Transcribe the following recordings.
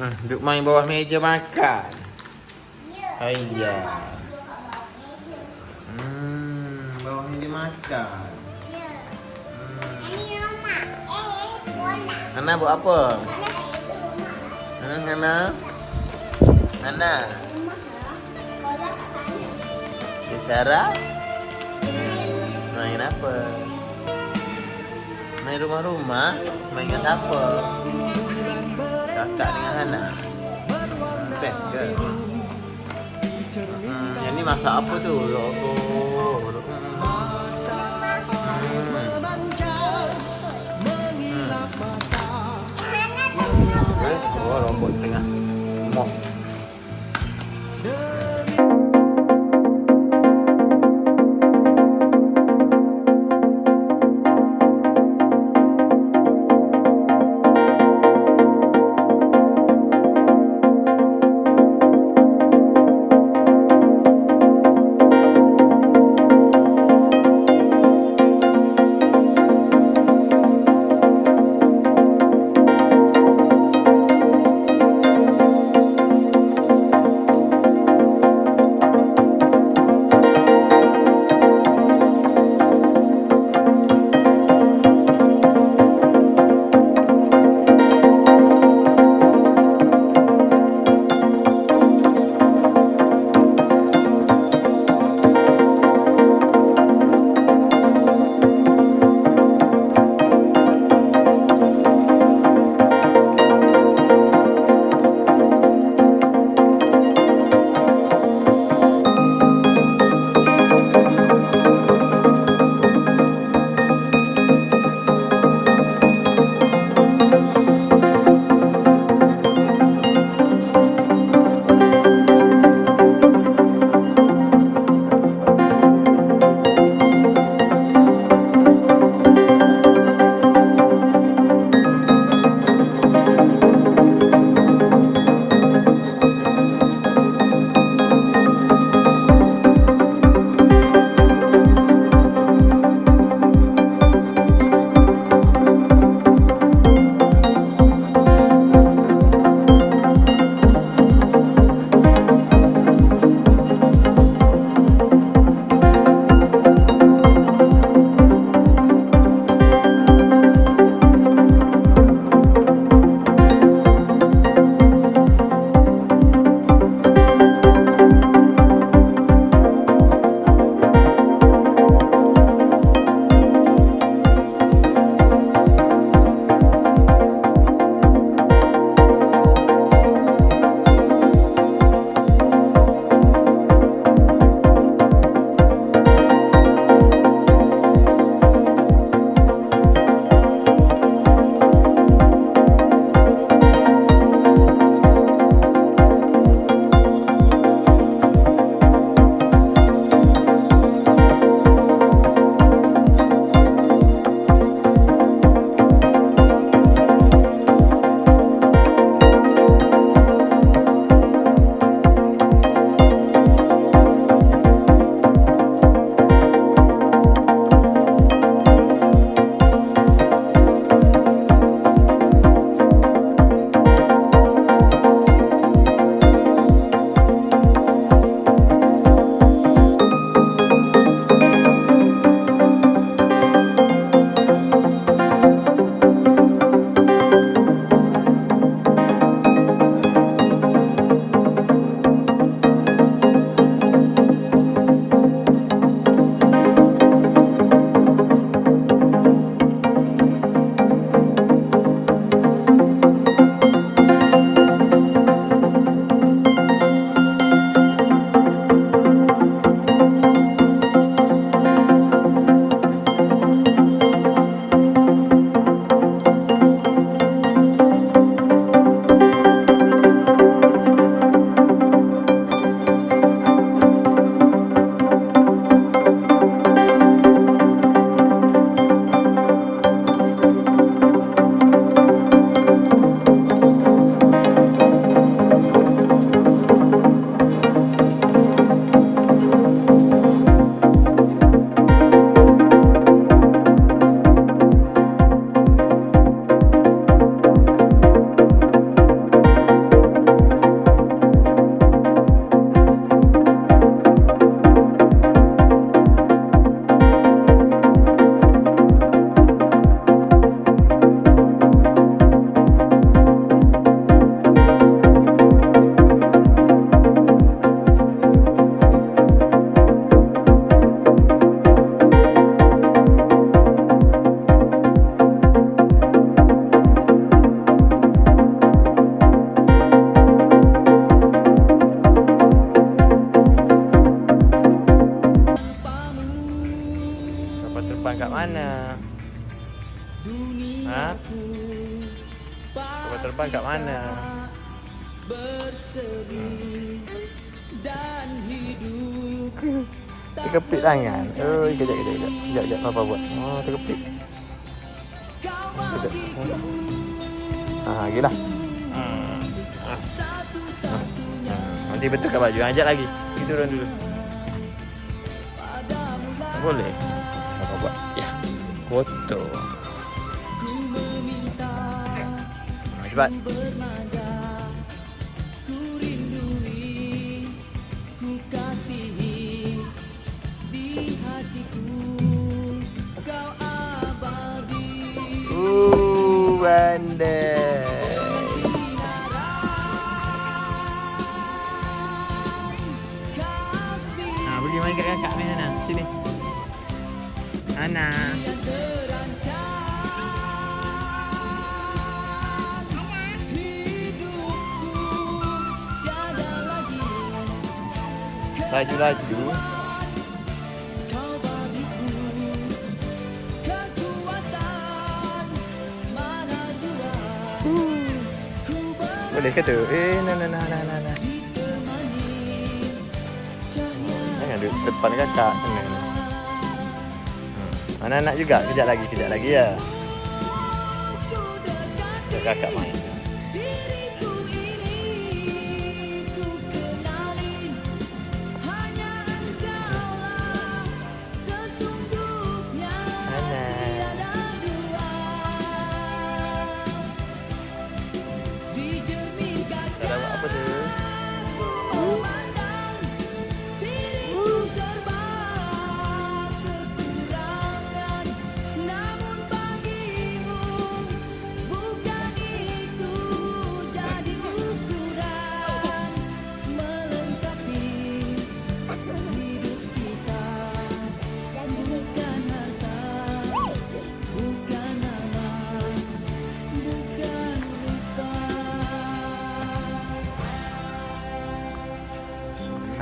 Hmm, duduk main bawah meja makan. Ya. Meja. Hmm, bawah meja makan. Ya. Hmm. Ini. Eh. Hana buat apa? Hmm, Hana? Hana? Kat sana. Di Sarah? Main. Main apa? Main rumah-rumah? Main dengan siapa? Kakak dengan Hana? Hmm, Best ke? Hmm, yang ni masak apa tu? Ya Allah. Hmm. Hmm. Eh, Oh, robot tengah. Kau terbang kat mana? Terkepit tangan. Oh, kejap, kejap, kejap. Kejap, kejap. Papa buat. Oh, terkepit. Kejap. Ha, lagi lah. Hmm. Ha. Ha. Nanti betul kat baju. Ajak lagi. Pergi turun dulu. Boleh. Papa buat. Ya. Foto. Ha, Cepat. Ooh, pandai. Laju-laju. Boleh ke tu? Eh, na na na na na na. Jangan duduk depan kakak kena. Hmm. Anak-anak juga kejap lagi, kejap lagi ya. Kejap kakak main.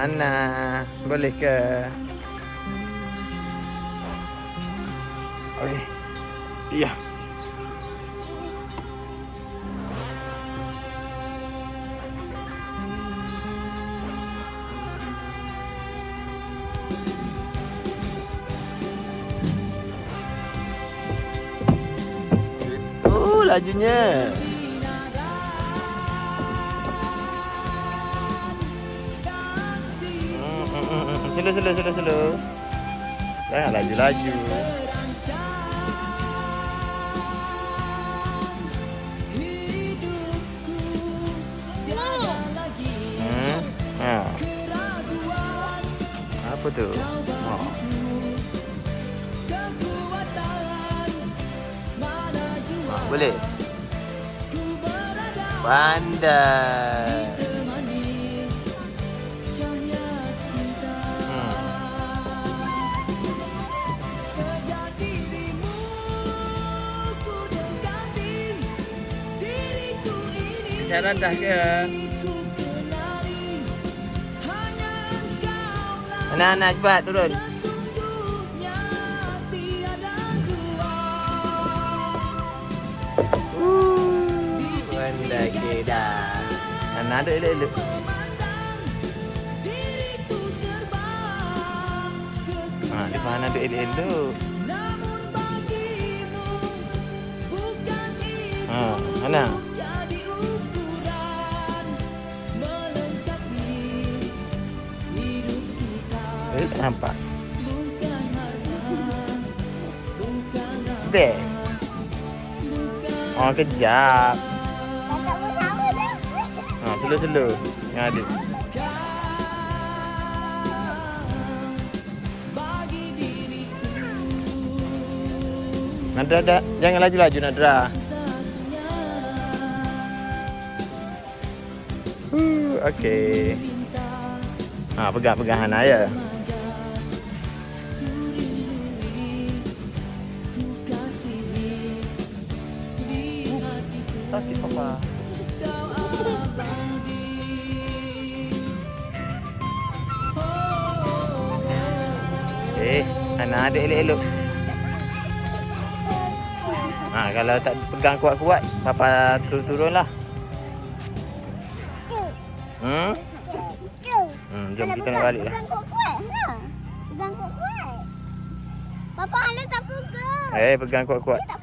Ana, boleh ke? Okey. Iya. Oh, lajunya. Slow, slow, slow, slow. Jangan laju-laju. Hmm. Ha. Apa tu? Ha. Ha, boleh? Pandai. Isyarat dah ke? Anak-anak cepat turun. Dah. Anak ada elok-elok. Ha, di mana ada elok-elok. Ha, mana? Nampak. Best. Oh, kejap. Ha, slow-slow. Yang ada. Nadra dah. Jangan laju-laju Nadra. Uh, okey. Ha, pegang-pegang Hana ya. Sakit papa. Eh, Hana ada elok-elok. Ha, Ha, kalau tak pegang kuat-kuat, papa turun-turun lah. Hmm? Hmm, jom Alah, kita pegang- nak balik lah. Pegang kuat-kuat. Nah. Pegang kuat-kuat. Papa Alan tak pegang. Eh, pegang kuat-kuat. Dia tak.